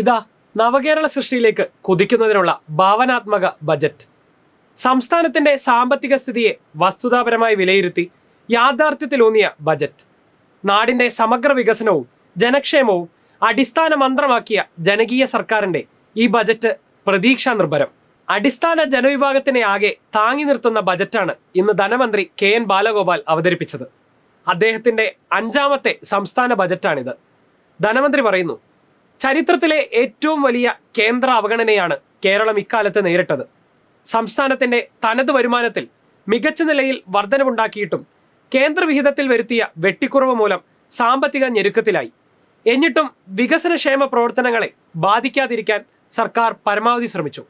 ഇതാ നവകേരള സൃഷ്ടിയിലേക്ക് കുതിക്കുന്നതിനുള്ള ഭാവനാത്മക ബജറ്റ്. സംസ്ഥാനത്തിന്റെ സാമ്പത്തിക സ്ഥിതിയെ വസ്തുതാപരമായി വിലയിരുത്തി യാഥാർത്ഥ്യത്തിലൂന്നിയ ബജറ്റ്. നാടിന്റെ സമഗ്ര വികസനവും ജനക്ഷേമവും അടിസ്ഥാന മന്ത്രമാക്കിയ ജനകീയ സർക്കാരിന്റെ ഈ ബജറ്റ് പ്രതീക്ഷാ നിർഭരം അടിസ്ഥാന ജനവിഭാഗത്തിനെ ആകെ താങ്ങി നിർത്തുന്ന ബജറ്റാണ് ഇന്ന് ധനമന്ത്രി കെ എൻ ബാലഗോപാൽ അവതരിപ്പിച്ചത്. അദ്ദേഹത്തിന്റെ അഞ്ചാമത്തെ സംസ്ഥാന ബജറ്റാണിത്. ധനമന്ത്രി പറയുന്നു ചരിത്രത്തിലെ ഏറ്റവും വലിയ കേന്ദ്ര അവഗണനയാണ് കേരളം ഇക്കാലത്ത് നേരിട്ടത്. സംസ്ഥാനത്തിന്റെ തനത് വരുമാനത്തിൽ മികച്ച നിലയിൽ വർധനവുണ്ടാക്കിയിട്ടും കേന്ദ്രവിഹിതത്തിൽ വരുത്തിയ വെട്ടിക്കുറവ് മൂലം സാമ്പത്തിക ഞെരുക്കത്തിലായി. എന്നിട്ടും വികസനക്ഷേമ പ്രവർത്തനങ്ങളെ ബാധിക്കാതിരിക്കാൻ സർക്കാർ പരമാവധി ശ്രമിച്ചു.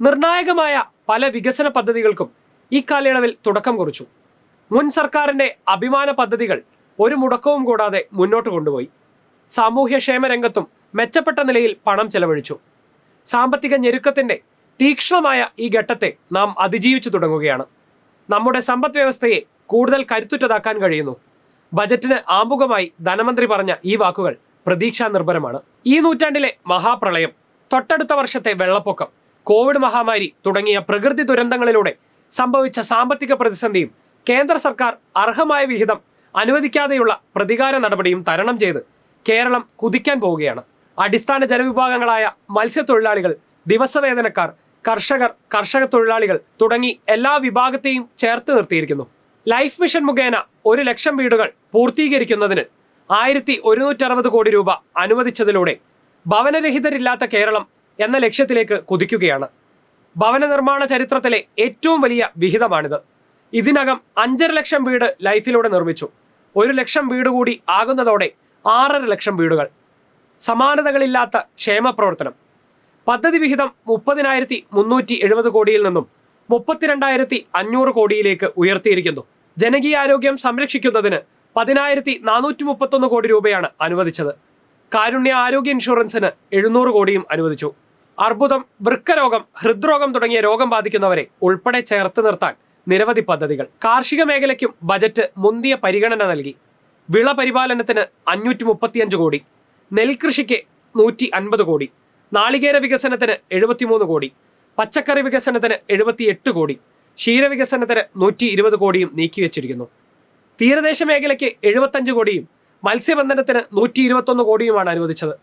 നിർണായകമായ പല വികസന പദ്ധതികൾക്കും ഈ കാലയളവിൽ തുടക്കം കുറിച്ചു. മുൻ സർക്കാരിന്റെ അഭിമാന പദ്ധതികൾ ഒരു മുടക്കവും കൂടാതെ മുന്നോട്ട് കൊണ്ടുപോയി. സാമൂഹ്യക്ഷേമ രംഗത്തും മെച്ചപ്പെട്ട നിലയിൽ പണം ചെലവഴിച്ചു. സാമ്പത്തിക ഞെരുക്കത്തിന്റെ തീക്ഷ്ണമായ ഈ ഘട്ടത്തെ നാം അതിജീവിച്ചു തുടങ്ങുകയാണ്. നമ്മുടെ സമ്പദ് വ്യവസ്ഥയെ കൂടുതൽ കരുത്തുറ്റതാക്കാൻ കഴിയുന്നു. ബജറ്റിന് ആമുഖമായി ധനമന്ത്രി പറഞ്ഞ ഈ വാക്കുകൾ പ്രതീക്ഷാ നിർഭരമാണ്. ഈ നൂറ്റാണ്ടിലെ മഹാപ്രളയം തൊട്ടടുത്ത വർഷത്തെ വെള്ളപ്പൊക്കം കോവിഡ് മഹാമാരി തുടങ്ങിയ പ്രകൃതി ദുരന്തങ്ങളിലൂടെ സംഭവിച്ച സാമ്പത്തിക പ്രതിസന്ധിയും കേന്ദ്ര സർക്കാർ അർഹമായ വിഹിതം അനുവദിക്കാതെയുള്ള പ്രതികാര നടപടിയും തരണം ചെയ്ത് കേരളം കുതിക്കാൻ പോവുകയാണ്. അടിസ്ഥാന ജനവിഭാഗങ്ങളായ മത്സ്യത്തൊഴിലാളികൾ ദിവസവേതനക്കാർ കർഷകർ കർഷക തൊഴിലാളികൾ തുടങ്ങി എല്ലാ വിഭാഗത്തെയും ചേർത്ത് നിർത്തിയിരിക്കുന്നു. ലൈഫ് മിഷൻ മുഖേന ഒരു ലക്ഷം വീടുകൾ പൂർത്തീകരിക്കുന്നതിന് ആയിരത്തി ഒരുന്നൂറ്ററുപത് കോടി രൂപ അനുവദിച്ചതിലൂടെ ഭവനരഹിതരില്ലാത്ത കേരളം എന്ന ലക്ഷ്യത്തിലേക്ക് കുതിക്കുകയാണ്. ഭവന നിർമ്മാണ ചരിത്രത്തിലെ ഏറ്റവും വലിയ വിഹിതമാണിത്. ഇതിനകം അഞ്ചര ലക്ഷം വീട് ലൈഫിലൂടെ നിർമ്മിച്ചു. ഒരു ലക്ഷം വീട് കൂടി ആകുന്നതോടെ ആറര ലക്ഷം വീടുകൾ സമാനതകളില്ലാത്ത ക്ഷേമ പ്രവർത്തനം പദ്ധതി വിഹിതം മുപ്പതിനായിരത്തി മുന്നൂറ്റി എഴുപത് കോടിയിൽ നിന്നും മുപ്പത്തിരണ്ടായിരത്തി അഞ്ഞൂറ് കോടിയിലേക്ക് ഉയർത്തിയിരിക്കുന്നു. ജനകീയാരോഗ്യം സംരക്ഷിക്കുന്നതിന് പതിനായിരത്തി നാനൂറ്റി മുപ്പത്തൊന്ന് കോടി രൂപയാണ് അനുവദിച്ചത്. കാരുണ്യ ആരോഗ്യ ഇൻഷുറൻസിന് എഴുന്നൂറ് കോടിയും അനുവദിച്ചു. അർബുദം വൃക്കരോഗം ഹൃദ്രോഗം തുടങ്ങിയ രോഗം ബാധിക്കുന്നവരെ ഉൾപ്പെടെ ചേർത്ത് നിർത്താൻ നിരവധി പദ്ധതികൾ. കാർഷിക മേഖലയ്ക്കും ബജറ്റ് മുന്തിയ പരിഗണന നൽകി. വിള പരിപാലനത്തിന് അഞ്ഞൂറ്റി കോടി. നെൽകൃഷിക്ക് നൂറ്റി അൻപത് കോടി. നാളികേര വികസനത്തിന് എഴുപത്തിമൂന്ന് കോടി. പച്ചക്കറി വികസനത്തിന് എഴുപത്തിയെട്ട് കോടി. ക്ഷീരവികസനത്തിന് നൂറ്റി ഇരുപത് കോടിയും നീക്കിവെച്ചിരിക്കുന്നു. തീരദേശ മേഖലയ്ക്ക് എഴുപത്തഞ്ച് കോടിയും മത്സ്യബന്ധനത്തിന് നൂറ്റി ഇരുപത്തൊന്ന് കോടിയുമാണ് അനുവദിച്ചത്.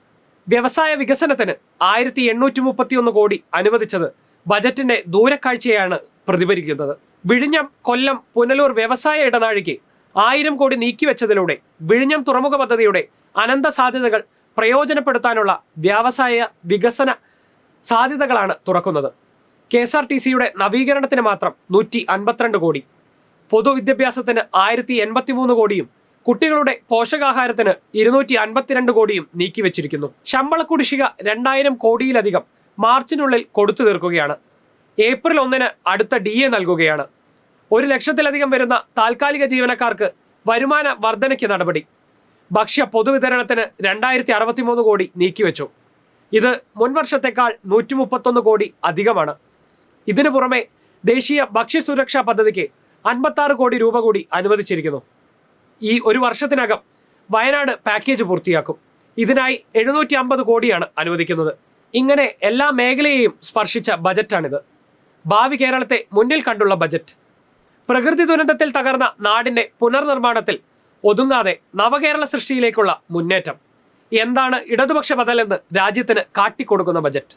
വ്യവസായ വികസനത്തിന് ആയിരത്തി എണ്ണൂറ്റി മുപ്പത്തിയൊന്ന് കോടി അനുവദിച്ചത് ബജറ്റിന്റെ ദൂരക്കാഴ്ചയാണ് പ്രതിഫലിക്കുന്നത്. വിഴിഞ്ഞം കൊല്ലം പുനലൂർ വ്യവസായ ഇടനാഴിക്ക് ആയിരം കോടി നീക്കിവെച്ചതിലൂടെ വിഴിഞ്ഞം തുറമുഖ പദ്ധതിയുടെ അനന്ത സാധ്യതകൾ പ്രയോജനപ്പെടുത്താനുള്ള വ്യാവസായ വികസന സാധ്യതകളാണ് തുറക്കുന്നത്. കെ എസ് ആർ ടി സിയുടെ നവീകരണത്തിന് മാത്രം നൂറ്റി അൻപത്തിരണ്ട് കോടി. പൊതുവിദ്യാഭ്യാസത്തിന് ആയിരത്തി എൺപത്തിമൂന്ന് കോടിയും കുട്ടികളുടെ പോഷകാഹാരത്തിന് ഇരുന്നൂറ്റി അൻപത്തിരണ്ട് കോടിയും നീക്കിവെച്ചിരിക്കുന്നു. ശമ്പള കുടിശ്ശിക രണ്ടായിരം കോടിയിലധികം മാർച്ചിനുള്ളിൽ കൊടുത്തു തീർക്കുകയാണ്. ഏപ്രിൽ ഒന്നിന് അടുത്ത ഡി എ നൽകുകയാണ്. ഒരു ലക്ഷത്തിലധികം വരുന്ന താൽക്കാലിക ജീവനക്കാർക്ക് വരുമാന വർധനയ്ക്ക് നടപടി. ഭക്ഷ്യ പൊതുവിതരണത്തിന് രണ്ടായിരത്തി അറുപത്തിമൂന്ന് കോടി നീക്കിവെച്ചു. ഇത് മുൻവർഷത്തെക്കാൾ നൂറ്റി മുപ്പത്തൊന്ന് കോടി അധികമാണ്. ഇതിനു പുറമെ ദേശീയ ഭക്ഷ്യസുരക്ഷാ പദ്ധതിക്ക് അൻപത്താറ് കോടി രൂപ കൂടി അനുവദിച്ചിരിക്കുന്നു. ഈ ഒരു വർഷത്തിനകം വയനാട് പാക്കേജ് പൂർത്തിയാക്കും. ഇതിനായി എഴുന്നൂറ്റി അമ്പത് കോടിയാണ് അനുവദിക്കുന്നത്. ഇങ്ങനെ എല്ലാ മേഖലയെയും സ്പർശിച്ച ബജറ്റാണിത്. ഭാവി കേരളത്തെ മുന്നിൽ കണ്ടുള്ള ബജറ്റ്. പ്രകൃതി ദുരന്തത്തിൽ തകർന്ന നാടിന്റെ പുനർനിർമ്മാണത്തിൽ ഒതുങ്ങാതെ നവകേരള സൃഷ്ടിയിലേക്കുള്ള മുന്നേറ്റം. എന്താണ് ഇടതുപക്ഷ ബദലെന്ന് രാജ്യത്തിന് കാട്ടിക്കൊടുക്കുന്ന ബജറ്റ്?